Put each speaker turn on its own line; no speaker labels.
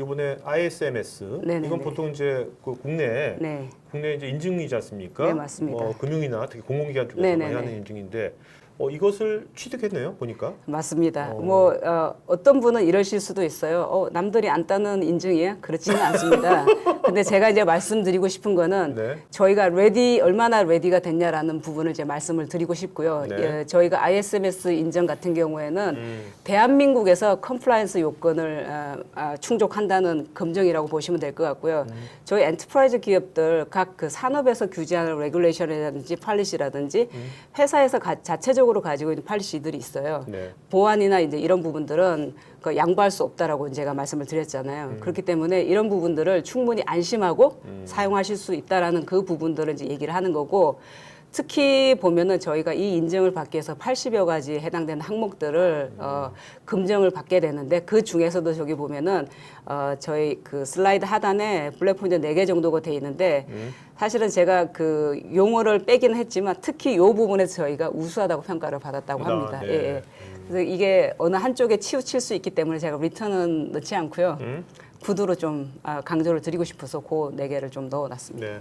이번에 ISMS
네네네.
이건 보통 이제 그 국내
네.
국내 이제 인증이지 않습니까?
네, 맞습니다.
뭐 금융이나 특히 공공기관 쪽에서
네네네.
많이 하는 인증인데 어, 이것을 취득했네요. 보니까.
맞습니다.
어.
뭐 어, 어떤 분은 이러실 수도 있어요. 어, 남들이 안 따는 인증이에요? 그렇지는 않습니다. 근데 제가 이제 말씀드리고 싶은 거는
네.
저희가 레디 얼마나 레디가 됐냐라는 부분을 이제 말씀을 드리고 싶고요.
네.
예, 저희가 ISMS 인증 같은 경우에는
음.
대한민국에서 컴플라이언스 요건을 어, 아, 충족한다는 검증이라고 보시면 될 것 같고요.
음.
저희 엔터프라이즈 기업들 각 그 산업에서 규제하는 레귤레이션이라든지 팔리시라든지
음.
회사에서 가- 자체적으로 가지고 있는 팔리시들이 있어요.
네.
보안이나 이제 이런 부분들은 그 양보할 수 없다라고 제가 말씀을 드렸잖아요.
음.
그렇기 때문에 이런 부분들을 충분히 안심하고 사용하실 수 있다라는 그 부분들을 이제 얘기를 하는 거고 특히 보면은 저희가 이 인증을 받기 위해서 80여 가지 해당되는 항목들을 어, 검증을 받게 되는데 그 중에서도 저기 보면은 어, 저희 그 슬라이드 하단에 블랙 포인트 4개 정도가 돼 있는데 사실은 제가 그 용어를 빼기는 했지만 특히 이 부분에서 저희가 우수하다고 평가를 받았다고
아,
합니다.
네.
예, 예. 그래서 이게 어느 한쪽에 치우칠 수 있기 때문에 제가 리턴은 넣지 않고요.
음.
구두로 좀 아, 강조를 드리고 싶어서 그네 개를 좀 넣어놨습니다.
네.